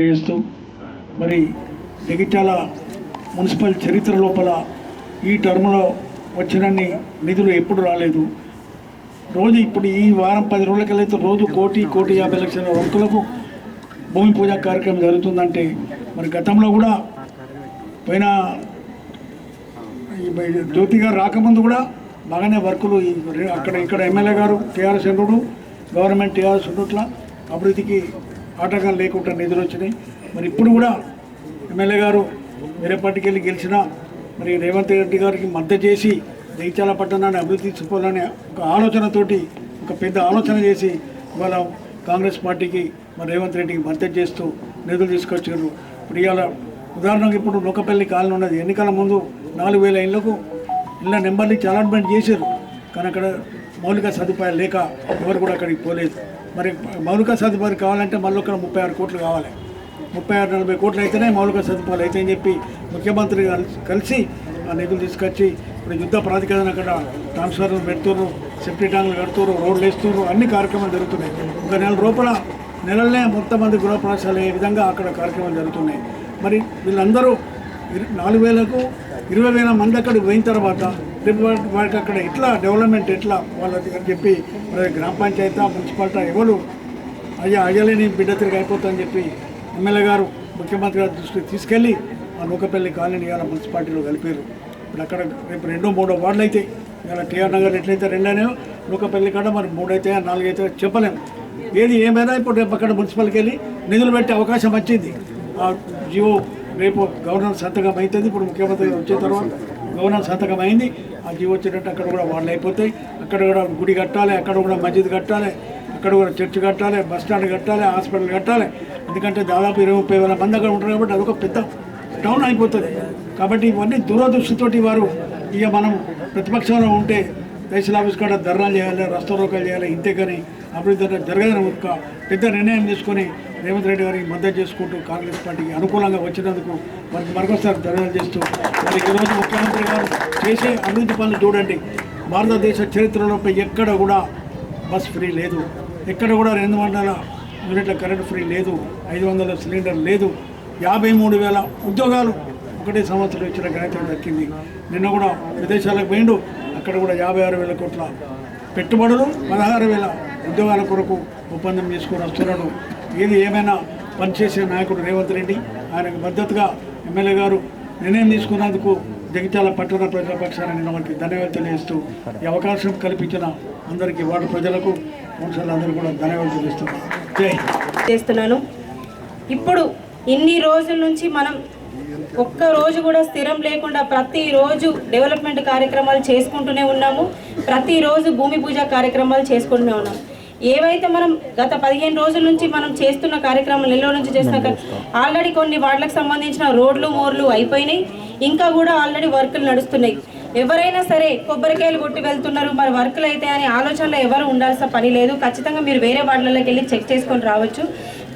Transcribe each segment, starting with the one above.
చేస్తూ మరి జగిత్యాల మున్సిపల్ చరిత్ర లోపల ఈ టర్మ్లో వచ్చినన్ని నిధులు ఎప్పుడు రాలేదు. రోజు ఇప్పుడు ఈ వారం పది రోజులకెళ్ళైతే రోజు కోటి కోటి యాభై లక్షల వర్కులకు భూమి పూజ కార్యక్రమం జరుగుతుందంటే మరి గతంలో కూడా పోయిన ఈ జ్యోతి గారు రాకముందు కూడా బాగానే వర్కులు అక్కడ ఇక్కడ ఎమ్మెల్యే గారు టీఆర్ఎస్ ఉండు గవర్నమెంట్ టీఆర్ఎస్ ఉండుట్లా అభివృద్ధికి ఆటంకం లేకుండా నిధులు వచ్చినాయి. మరి ఇప్పుడు కూడా ఎమ్మెల్యే గారు వేరే పార్టీకి వెళ్ళి గెలిచినా మరి రేవంత్ రెడ్డి గారికి మద్దతు చేసి జగిత్యాల పట్టణాన్ని అభివృద్ధి చూపాలనే ఒక ఆలోచనతోటి ఒక పెద్ద ఆలోచన చేసి ఇవాళ కాంగ్రెస్ పార్టీకి మరి రేవంత్ రెడ్డికి మద్దతు చేస్తూ నిధులు తీసుకొచ్చారు. ఇప్పుడు ఇవాళ ఉదాహరణకు ఇప్పుడు లోకపల్లి కాలనీ ఉన్నది. ఎన్నికల ముందు నాలుగు వేల ఇళ్ళకు ఇళ్ళ నెంబర్లు ఇచ్చి అలాట్మెంట్ చేశారు. కానీ అక్కడ మౌలిక సదుపాయాలు లేక ఎవరు కూడా అక్కడికి పోలేదు. మరి మౌలిక సదుపాయాలు కావాలంటే మళ్ళీ ఒక ముప్పై ఆరు కోట్లు కావాలి. ముప్పై ఆరు నలభై కోట్లు అయితేనే మౌలిక సదుపాయాలు అవుతాయని చెప్పి ముఖ్యమంత్రి కలిసి- కలిసి ఆ నిధులు తీసుకొచ్చి ఇప్పుడు యుద్ధ ప్రాతిపదన అక్కడ ట్రాన్స్ఫర్లు పెడుతున్నారు సెఫ్టీ ట్యాంకులు కడుతున్నారు రోడ్లు వేస్తున్నారు అన్ని కార్యక్రమాలు జరుగుతున్నాయి. ఒక నెల రూపాయల నెలలనే మొత్తం మంది గృహప్రవేశాలు అయ్యే విధంగా అక్కడ కార్యక్రమాలు జరుగుతున్నాయి. మరి వీళ్ళందరూ నాలుగు వేలకు ఇరవై వేల మంది అక్కడికి పోయిన తర్వాత రేపు వా- వారికి అక్కడ ఎట్లా డెవలప్మెంట్ ఎట్లా వాళ్ళ దగ్గర చెప్పి గ్రామ పంచాయతీ మున్సిపాలిటీ ఎవరు అయ్యా అయ్యలేని బిడ్డ తిరిగి అయిపోతుందని చెప్పి ఎమ్మెల్యే గారు ముఖ్యమంత్రి గారి దృష్టికి తీసుకెళ్ళి ఆ నూకపల్లి కాలనీ ఇవాళ మున్సిపాలిటీలో కలిపారు. ఇప్పుడు అక్కడ రేపు రెండో మూడో వార్డులు అయితే ఇవాళ టీఆర్ నగర్ ఎట్లయితే రెండనే నూకపల్లి కాడ మరి మూడైతే నాలుగైతే చెప్పలేము ఏది ఏమైనా ఇప్పుడు రేపు అక్కడ మున్సిపాలిటీకి వెళ్ళి నిధులు పెట్టే అవకాశం వచ్చింది. ఆ జియో రేపు గవర్నర్ సంతకం అవుతుంది ఇప్పుడు ముఖ్యమంత్రి వచ్చే వచ్చిన తర్వాత గవర్నర్ సంతకం అయింది. ఆ జీవో వచ్చేటట్టు అక్కడ కూడా వాళ్ళు అయిపోతాయి. అక్కడ కూడా గుడి కట్టాలి అక్కడ కూడా మస్జిద్ కట్టాలి అక్కడ కూడా చర్చ్ కట్టాలి బస్ స్టాండ్ కట్టాలి హాస్పిటల్ కట్టాలి. ఎందుకంటే దాదాపు ఇరవై ముప్పై వేల మంది అక్కడ ఉంటారు కాబట్టి అదొక పెద్ద టౌన్ అయిపోతుంది. కాబట్టి ఇవన్నీ దూరదృష్టితోటి వారు ఇక మనం ప్రతిపక్షంలో ఉంటే తహసీల్ ఆఫీస్ కూడా ధర్నాలు చేయాలి రస్తరోకాలు చేయాలి ఇంతే కానీ అభివృద్ధి జరగదని ఒక పెద్ద నిర్ణయం తీసుకొని రేవంత్ రెడ్డి గారికి మద్దతు చేసుకుంటూ కాంగ్రెస్ పార్టీకి అనుకూలంగా వచ్చినందుకు వారికి మరొకసారి ధన్యవాదాలు చేస్తూ మరి ఈరోజు ముఖ్యమంత్రి గారు చేసే అభివృద్ధి పనులు చూడండి. భారతదేశ చరిత్రలో ఎక్కడ కూడా బస్ ఫ్రీ లేదు. ఎక్కడ కూడా రెండు వందల యూనిట్ల కరెంట్ ఫ్రీ లేదు. ఐదు వందల సిలిండర్ లేదు. యాభై మూడు వేల ఉద్యోగాలు ఒకటే సంవత్సరం ఇచ్చిన ఘనత దక్కింది. నిన్న కూడా విదేశాలకు పోయిండు. అక్కడ కూడా యాభై ఆరు వేల కోట్ల పెట్టుబడులు పదహారు వేల ఉద్యోగాల కొరకు ఒప్పందం చేసుకుని వస్తున్నాడు. ఏది ఏమైనా పనిచేసే నాయకుడు రేవంత్ రెడ్డి ఆయనకు మద్దతుగా ఎమ్మెల్యే గారు నిర్ణయం తీసుకున్నందుకు జగిత్యాల పట్టణ ప్రజల పక్షాన నేను వారికి ధన్యవాదాలు తెలియజేస్తూ ఈ అవకాశం కల్పించిన అందరికీ వార్డు ప్రజలకు కౌన్సిలర్లందరూ కూడా ధన్యవాదాలు తెలియజేస్తున్నాను. జై చేస్తున్నాను. ఇప్పుడు ఇన్ని రోజుల నుంచి మనం ఒక్క రోజు కూడా స్థిరం లేకుండా ప్రతిరోజు డెవలప్మెంట్ కార్యక్రమాలు చేసుకుంటూనే ఉన్నాము. ప్రతిరోజు భూమి పూజ కార్యక్రమాలు చేసుకుంటూనే ఉన్నాము ఏవైతే మనం గత పదిహేను రోజుల నుంచి మనం చేస్తున్న కార్యక్రమాలు నెలలో నుంచి చేస్తున్న ఆల్రెడీ కొన్ని వాటికి సంబంధించిన రోడ్లు మోర్లు అయిపోయినాయి. ఇంకా కూడా ఆల్రెడీ వర్కులు నడుస్తున్నాయి. ఎవరైనా సరే కొబ్బరికాయలు కొట్టి వెళ్తున్నారు. మరి వర్కులు అయితే అనే ఆలోచనలో ఎవరు ఉండాల్సిన పని లేదు. ఖచ్చితంగా మీరు వేరే వాటిలోకి వెళ్ళి చెక్ చేసుకొని రావచ్చు.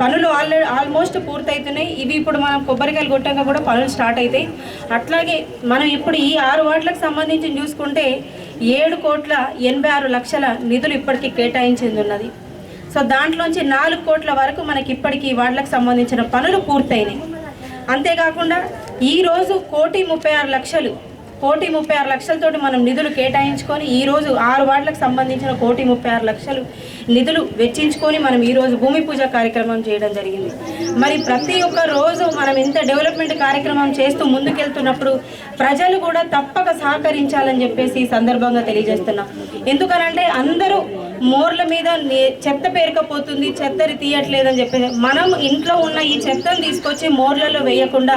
పనులు ఆల్రెడీ ఆల్మోస్ట్ పూర్తవుతున్నాయి ఇవి ఇప్పుడు మనం కొబ్బరికాయలు కొట్టాక కూడా పనులు స్టార్ట్ అవుతాయి అట్లాగే మనం ఇప్పుడు ఈ ఆరు వార్డులకు సంబంధించి చూసుకుంటే ఏడు కోట్ల ఎనభై ఆరు లక్షల నిధులు ఇప్పటికీ కేటాయించింది ఉన్నది సో దాంట్లోంచి నాలుగు కోట్ల వరకు మనకి ఇప్పటికీ ఈ వార్డులకు సంబంధించిన పనులు పూర్తయినాయి. అంతేకాకుండా ఈరోజు కోటి ముప్పై ఆరు లక్షలు కోటి ముప్పై ఆరు లక్షలతోటి మనం నిధులు కేటాయించుకొని ఈరోజు ఆరు వార్డులకు సంబంధించిన కోటి ముప్పై ఆరు లక్షలు నిధులు వెచ్చించుకొని మనం ఈరోజు భూమి పూజ కార్యక్రమం చేయడం జరిగింది. మరి ప్రతి ఒక్క రోజు మనం ఇంత డెవలప్మెంట్ కార్యక్రమం చేస్తూ ముందుకెళ్తున్నప్పుడు ప్రజలు కూడా తప్పక సహకరించాలని చెప్పేసి ఈ సందర్భంగా తెలియజేస్తున్నాం. ఎందుకనంటే అందరూ మోర్ల మీద నే- చెత్త పేరుకపోతుంది చెత్తని తీయట్లేదని చెప్పేసి మనం ఇంట్లో ఉన్న ఈ చెత్తను తీసుకొచ్చి మోర్లలో వేయకుండా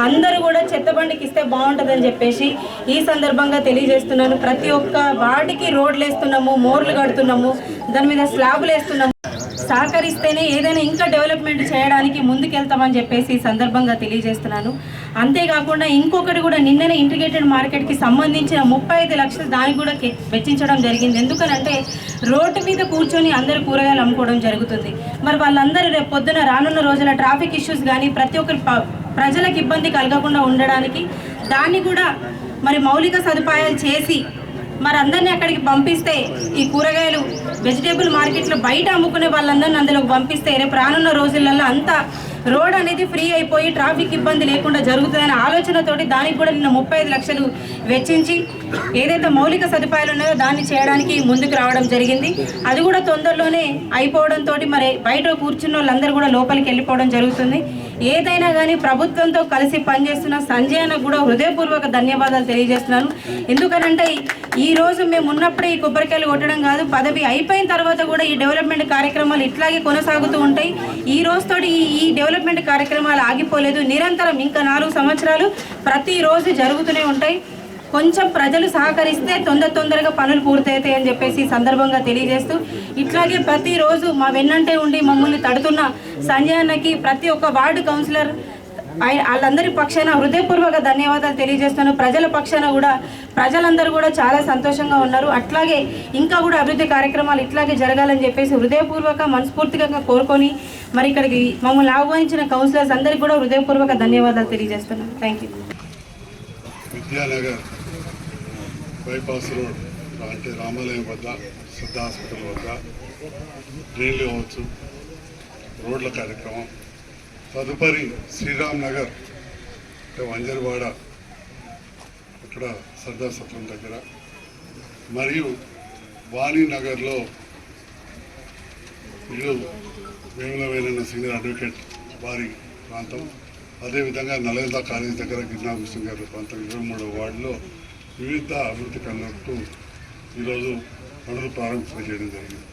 అందరూ కూడా చెత్త బండికి ఇస్తే బాగుంటుందని చెప్పేసి ఈ సందర్భంగా తెలియజేస్తున్నాను. ప్రతి ఒక్క వాటికి రోడ్లు వేస్తున్నాము మోర్లు కడుతున్నాము దాని మీద స్లాబులు వేస్తున్నాము సహకరిస్తేనే ఏదైనా ఇంకా డెవలప్మెంట్ చేయడానికి ముందుకెళ్తామని చెప్పేసి సందర్భంగా తెలియజేస్తున్నాను. అంతేకాకుండా ఇంకొకటి కూడా నిన్ననే ఇంటిగ్రేటెడ్ మార్కెట్కి సంబంధించిన ముప్పై ఐదు లక్షలు దానికి కూడా వెచ్చించడం జరిగింది. ఎందుకనంటే రోడ్డు మీద కూర్చొని అందరూ కూరగాయలు అమ్ముకోవడం జరుగుతుంది. మరి వాళ్ళందరూ రేపు పొద్దున రానున్న రోజుల ట్రాఫిక్ ఇష్యూస్ కానీ ప్రతి ఒక్కరి ప- ప్రజలకు ఇబ్బంది కలగకుండా ఉండడానికి దాన్ని కూడా మరి మౌలిక సదుపాయాలు చేసి మరి అందరినీ అక్కడికి పంపిస్తే ఈ కూరగాయలు వెజిటేబుల్ మార్కెట్లో బయట అమ్ముకునే వాళ్ళందరినీ అందులోకి పంపిస్తే రేపు రానున్న రోజులలో అంతా రోడ్ అనేది ఫ్రీ అయిపోయి ట్రాఫిక్ ఇబ్బంది లేకుండా జరుగుతుందనే ఆలోచనతోటి దానికి కూడా నిన్న ముప్పై ఐదు లక్షలు వెచ్చించి ఏదైతే మౌలిక సదుపాయాలు ఉన్నాయో దాన్ని చేయడానికి ముందుకు రావడం జరిగింది. అది కూడా తొందరలోనే అయిపోవడంతో మరి బయట కూర్చున్న వాళ్ళందరూ కూడా లోపలికి వెళ్ళిపోవడం జరుగుతుంది. ఏదైనా కానీ ప్రభుత్వంతో కలిసి పనిచేస్తున్న సంజయ్ అన్న కూడా హృదయపూర్వక ధన్యవాదాలు తెలియజేస్తున్నాను. ఎందుకనంటే ఈ రోజు మేము ఉన్నప్పుడే ఈ కొబ్బరికాయలు కొట్టడం కాదు పదవి అయిపోయిన తర్వాత కూడా ఈ డెవలప్మెంట్ కార్యక్రమాలు ఇట్లాగే కొనసాగుతూ ఉంటాయి. ఈ రోజుతోటి ఈ ఈ డెవలప్మెంట్ కార్యక్రమాలు ఆగిపోలేదు. నిరంతరం ఇంకా నాలుగు సంవత్సరాలు ప్రతిరోజు జరుగుతూనే ఉంటాయి. కొంచెం ప్రజలు సహకరిస్తే తొందర తొందరగా పనులు పూర్తవుతాయి అని చెప్పేసి సందర్భంగా తెలియజేస్తూ ఇట్లాగే ప్రతిరోజు మా వెన్నంటే ఉండి మమ్మల్ని తడుతున్న సంజయ్ అన్నకి ప్రతి ఒక్క వార్డు కౌన్సిలర్ వాళ్ళందరి పక్షాన హృదయపూర్వక ధన్యవాదాలు తెలియజేస్తున్నాను. ప్రజల పక్షాన కూడా ప్రజలందరూ కూడా చాలా సంతోషంగా ఉన్నారు. అట్లాగే ఇంకా కూడా అభివృద్ధి కార్యక్రమాలు ఇట్లాగే జరగాలని చెప్పేసి హృదయపూర్వక మనస్ఫూర్తిగా కోరుకొని మరి ఇక్కడికి మమ్మల్ని ఆహ్వానించిన కౌన్సిలర్స్ అందరికీ కూడా హృదయపూర్వక ధన్యవాదాలు తెలియజేస్తున్నాను. థ్యాంక్ యూ బైపాస్ రోడ్ అంటే రామాలయం వద్ద సిద్ధ హాస్పిటల్ వద్ద డ్రైన్లు కావచ్చు రోడ్ల కార్యక్రమం. తదుపరి శ్రీరామ్ నగర్ అంటే వంజరవాడ ఇక్కడ సర్దార్ సత్రం దగ్గర. మరియు వాణి నగర్లో ఇల్లు వేములవేలైన సీనియర్ అడ్వకేట్ వారి ప్రాంతం. అదేవిధంగా నలంద కాలేజ్ దగ్గర గిరినా విష్ణు గారి ప్రాంతం. ఇరవై మూడో వార్డులో వివిధ అభివృద్ధి కన్నట్టు ఈరోజు పనులు ప్రారంభించడం చేయడం జరిగింది.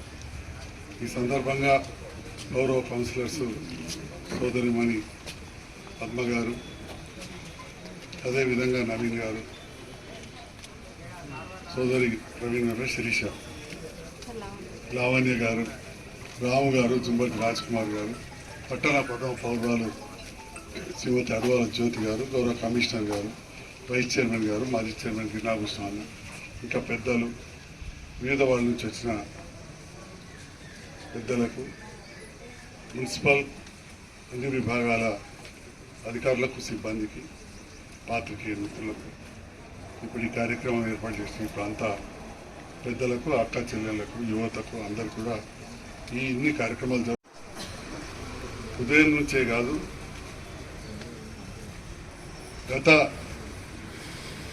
ఈ సందర్భంగా గౌరవ కౌన్సిలర్స్ సోదరిమణి పద్మ గారు అదేవిధంగా నవీన్ గారు సోదరి ప్రవీణ్ గారు శిరీష లావణ్య గారు రాము గారు జుంబటి రాజ్ కుమార్ గారు పట్టణ పదవ పౌరాలు శ్రీమతి అడవాల జ్యోతి గారు గౌరవ కమిషనర్ గారు వైస్ చైర్మన్ గారు మాజీ చైర్మన్ గిరినాభూషణ ఇంకా పెద్దలు వివిధ వాళ్ళ నుంచి వచ్చిన పెద్దలకు మున్సిపల్ అన్ని విభాగాల అధికారులకు సిబ్బందికి పాత్రికేయ మిత్రులకు ఇప్పుడు ఈ కార్యక్రమం ఏర్పాటు చేసిన ఈ ప్రాంత పెద్దలకు అక్క చెల్లెళ్ళకు యువతకు అందరు కూడా ఈ ఇన్ని కార్యక్రమాలు జరు ఉదయం నుంచే కాదు గత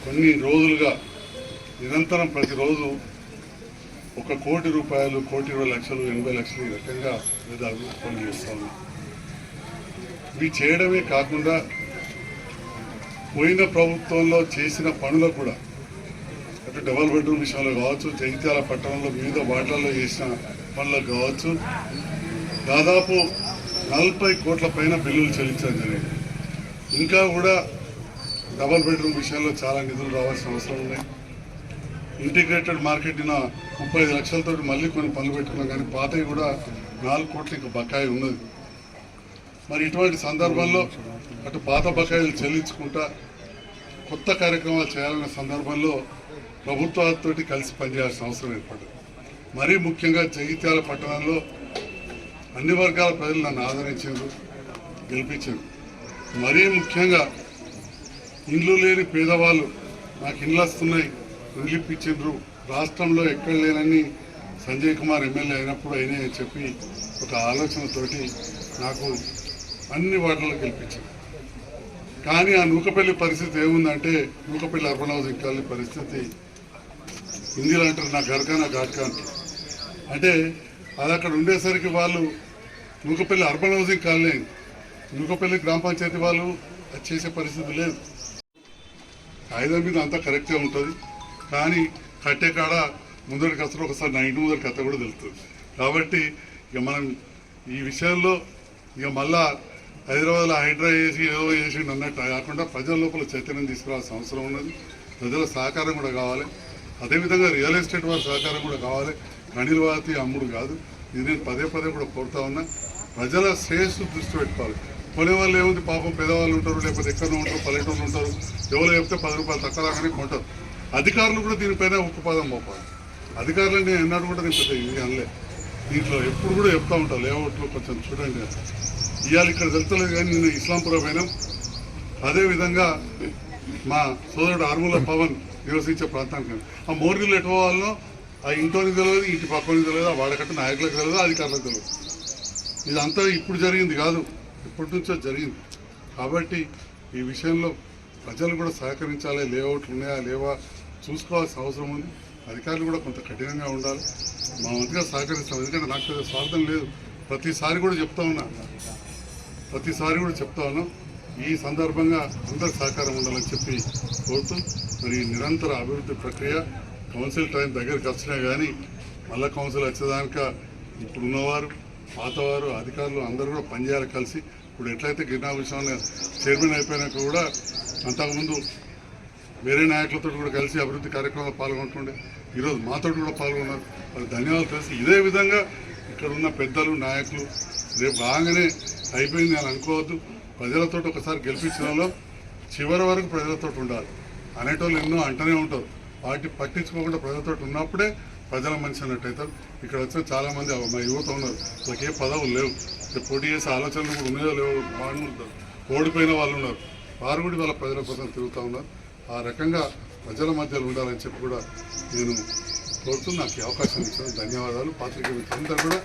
కొన్ని రోజులుగా నిరంతరం ప్రతిరోజు ఒక కోటి రూపాయలు కోటి ఇరవై లక్షలు ఎనభై లక్షలు ఈ రకంగా లేదా అభివృద్ధి పనులు ఉన్నాం ఇవి చేయడమే కాకుండా పోయిన ప్రభుత్వంలో చేసిన పనులకు కూడా అటు డబల్ బెడ్రూమ్ విషయంలో కావచ్చు జగిత్యాల పట్టణంలో వివిధ వార్డులలో చేసిన పనులకు కావచ్చు దాదాపు నలభై కోట్ల పైన బిల్లులు చెల్లించడం జరిగింది. ఇంకా కూడా డబల్ బెడ్రూమ్ విషయంలో చాలా నిధులు రావాల్సిన అవసరం ఉన్నాయి ఇంటిగ్రేటెడ్ మార్కెట్ ముప్పై ఐదు లక్షలతో మళ్ళీ కొన్ని పనులు పెట్టుకున్నాం కానీ పాతవి కూడా నాలుగు కోట్లు ఇంకా బకాయి ఉన్నది. మరి ఇటువంటి సందర్భంలో అటు పాత బకాయిలు చెల్లించుకుంటా కొత్త కార్యక్రమాలు చేయాలన్న సందర్భంలో ప్రభుత్వాలతో కలిసి పనిచేయాల్సిన అవసరం ఏర్పడింది. మరీ ముఖ్యంగా జగిత్యాల పట్టణంలో అన్ని వర్గాల ప్రజలు నన్ను ఆదరించారు గెలిపించారు. మరీ ముఖ్యంగా ఇండ్లు లేని పేదవాళ్ళు నాకు ఇండ్లు వస్తున్నాయి. రిలీఫ్ రాష్ట్రంలో ఎక్కడ లేనని సంజయ్ కుమార్ ఎమ్మెల్యే అయినప్పుడు అయినా అని చెప్పి ఒక ఆలోచనతోటి నాకు అన్ని వార్డులకు గెలిపించింది. కానీ ఆ నూకపల్లి పరిస్థితి ఏముందంటే నూకపల్లి అర్బన్ హౌసింగ్ కాలనీ పరిస్థితి హిందీలో అంటారు నా గడక నా ఘాట్కా అంటారు. అంటే అది అక్కడ ఉండేసరికి వాళ్ళు Nookapalli urban housing colony Nookapalli గ్రామ పంచాయతీ వాళ్ళు అది చేసే పరిస్థితి లేదు. కాగితం మీద అంతా కరెక్టే ఉంటుంది. కానీ కట్టే కాడ ముందరికి వస్తారు ఒకసారి నా ఇంటి ముందరి కథ కూడా తెలుస్తుంది. కాబట్టి ఇక మనం ఈ విషయంలో ఇక మళ్ళా హైదరాబాద్లో హైడ్రా చేసి ఏదో చేసి అన్నట్టు కాకుండా ప్రజల లోపల చైతన్యం తీసుకురావాల్సిన అవసరం ఉన్నది. ప్రజల సహకారం కూడా కావాలి. అదేవిధంగా రియల్ ఎస్టేట్ వారి సహకారం కూడా కావాలి. గణిల వాతి అమ్ముడు కాదు. ఇది నేను పదే పదే కూడా కోరుతా ఉన్నా. ప్రజల శ్రేయస్సు దృష్టి పెట్టుకోవాలి. కొనే వాళ్ళు ఏముంది? పాపం పేదవాళ్ళు ఉంటారు లేకపోతే ఎక్కడో ఉంటారు పల్లెటూళ్ళు ఉంటారు. ఎవరో చెప్తే పది రూపాయలు తక్కువ రాగానే కొంటారు. అధికారులు కూడా దీనిపైన ఉక్కుపాదం మోపాలి. అధికారులు నేను ఎన్నడూ కూడా నేను పెద్ద ఇది అనలే. దీంట్లో ఎప్పుడు కూడా చెప్తా ఉంటాను లేఅవుట్లో కొంచెం చూడండి ఇవాళ ఇక్కడ తెలుస్తలేదు కానీ నేను ఇస్లాంపురం పోయినాం. అదేవిధంగా మా సోదరుడు ఆర్మూల పవన్ నివసించే ప్రాంతానికి ఆ మోరీలు ఎటు పోవాలనో ఆ ఇంట్లోని తెలియదు ఇంటి పక్కన తెలియదు ఆ వాడకట్ట నాయకులకు తెలియదు అధికారులకు తెలియదు ఇదంతా ఇప్పుడు జరిగింది కాదు. ఇప్పటి నుంచో జరిగింది. కాబట్టి ఈ విషయంలో ప్రజలు కూడా సహకరించాలి లేఅవుట్లు ఉన్నాయా లేవా చూసుకోవాల్సిన అవసరం ఉంది. అధికారులు కూడా కొంత కఠినంగా ఉండాలి. మా వంతుగా సహకరిస్తాం. ఎందుకంటే నాకు పెద్ద స్వార్థం లేదు. ప్రతిసారి కూడా చెప్తా ఉన్నా. ప్రతిసారి కూడా చెప్తా ఉన్నాం. ఈ సందర్భంగా అందరి సహకారం ఉండాలని చెప్పి కోరుతూ మరి ఈ నిరంతర అభివృద్ధి ప్రక్రియ కౌన్సిల్ టైం దగ్గరికి వచ్చినా కానీ మళ్ళా కౌన్సిల్ వచ్చేదానిక ఇప్పుడు ఉన్నవారు పాతవారు అధికారులు అందరూ కూడా పనిచేయాలి కలిసి. ఇప్పుడు ఎట్లయితే గిరినా విషయంలో చైర్మన్ అయిపోయినాక కూడా అంతకుముందు వేరే నాయకులతో కూడా కలిసి అభివృద్ధి కార్యక్రమంలో పాల్గొంటుండే. ఈరోజు మాతో కూడా పాల్గొన్నారు. వాళ్ళు ధన్యవాదాలు తెలిసి. ఇదే విధంగా ఇక్కడ ఉన్న పెద్దలు నాయకులు రేపు రాగానే అయిపోయింది అని అనుకోవద్దు. ప్రజలతో ఒకసారి గెలిపించడంలో చివరి వరకు ప్రజలతో ఉండాలి. అనేటోళ్ళు ఎన్నో అంటనే ఉంటారు. వాటిని పట్టించుకోకుండా ప్రజలతో ఉన్నప్పుడే ప్రజల మనిషి అన్నట్టయితే ఇక్కడ వచ్చిన చాలామంది మా యువత ఉన్నారు. వాళ్ళకి ఏ పదవులు లేవు. పోటీ చేసే ఆలోచనలు కూడా ఉన్నాయో లేవో వాళ్ళు ఓడిపోయిన వాళ్ళు ఉన్నారు. వారు కూడా వాళ్ళ ప్రజల కోసం తిరుగుతూ ఉన్నారు. ఆ రకంగా ప్రజల మధ్యలో ఉండాలని చెప్పి కూడా నేను కోరుతూ నాకు అవకాశం ఇచ్చాను ధన్యవాదాలు. పాత్రికేయులందరూ కూడా